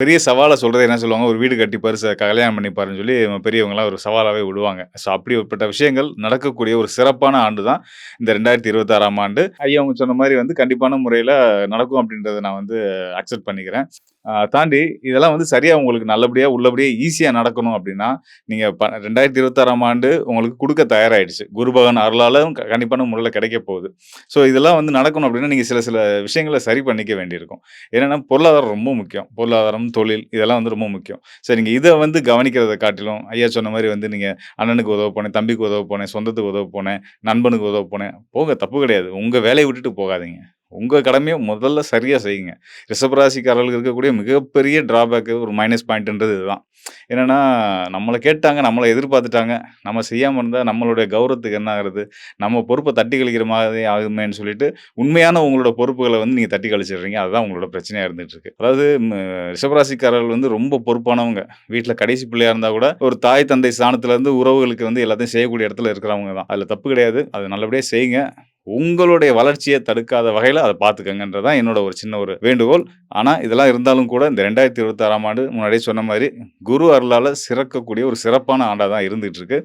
பெரிய சவாலை சொல்றது என்ன சொல்லுவாங்க, ஒரு வீடு கட்டி பெருசா கல்யாணம் பண்ணிப்பாருன்னு சொல்லி பெரியவங்களாம் ஒரு சவாலாகவே விடுவாங்க. ஸோ அப்படிப்பட்ட விஷயங்கள் நடக்கக்கூடிய ஒரு சிறப்பான ஆண்டு தான் இந்த 2026ஆம் ஆண்டு. ஐயா அவங்க சொன்ன மாதிரி வந்து கண்டிப்பான முறையில் நடக்கும் அப்படின்றத நான் வந்து அக்செப்ட் பண்ணிக்கிறேன். தாண்டி இதெல்லாம் வந்து சரியாக உங்களுக்கு நல்லபடியாக உள்ளபடியாக ஈஸியாக நடக்கணும் அப்படின்னா, நீங்கள் ப 2026ஆம் ஆண்டு உங்களுக்கு கொடுக்க தயாராகிடுச்சு குரு பகவான் கண்டிப்பான முறையில் கிடைக்க போகுது. ஸோ இதெல்லாம் வந்து நடக்கணும் அப்படின்னா, நீங்கள் சில சில விஷயங்களை சரி பண்ணிக்க வேண்டியிருக்கும். ஏன்னா பொருளாதாரம் ரொம்ப முக்கியம். பொருளாதாரம், தொழில் இதெல்லாம் வந்து ரொம்ப முக்கியம். சரி நீங்கள் இதை வந்து கவனிக்கிறத காட்டிலும், ஐயா சொன்ன மாதிரி வந்து நீங்கள் அண்ணனுக்கு உதவ போனேன், தம்பிக்கு உதவ போனேன், சொந்தத்துக்கு உதவ போனேன், நண்பனுக்கு உதவ போனேன். போங்க தப்பு கிடையாது. உங்கள் வேலையை விட்டுட்டு போகாதீங்க. உங்கள் கடமையை முதல்ல சரியாக செய்யுங்க. ரிஷபராசிக்காரர்களுக்கு இருக்கக்கூடிய மிகப்பெரிய ட்ராபேக்கு ஒரு மைனஸ் பாயிண்ட்ன்றது இதுதான். என்னென்னா நம்மளை கேட்டாங்க, நம்மளை எதிர்பார்த்துட்டாங்க. நம்ம செய்யாமல் இருந்தால் நம்மளுடைய கௌரவத்துக்கு என்ன ஆகுறது? நம்ம பொறுப்பை தட்டி கழிக்கிற மாதிரி ஆகுமேன்னு சொல்லிட்டு, உண்மையான உங்களோட பொறுப்புகளை வந்து நீங்கள் தட்டி கழிச்சிடுறீங்க. அதுதான் உங்களோட பிரச்சனையாக இருந்துகிட்ருக்கு அதாவது ரிஷபராசிக்காரர்கள் வந்து ரொம்ப பொறுப்பானவங்க. வீட்டில் கடைசி பிள்ளையாக இருந்தால் கூட, ஒரு தாய், தந்தை ஸ்தானத்துலேருந்து உறவுகளுக்கு வந்து எல்லாத்தையும் செய்யக்கூடிய இடத்துல இருக்கிறவங்க தான். அதில் தப்பு கிடையாது. அது நல்லபடியாக செய்யுங்க. உங்களுடைய வளர்ச்சியை தடுக்காத வகையில் அதை பார்த்துக்கங்கன்றது தான் என்னோட ஒரு சின்ன ஒரு வேண்டுகோள். ஆனால் இதெல்லாம் இருந்தாலும் கூட இந்த 2026ஆம் ஆண்டு முன்னாடியே சொன்ன மாதிரி குரு அருளால் சிறக்கக்கூடிய ஒரு சிறப்பான ஆண்டாக தான் இருந்துட்டு இருக்கு.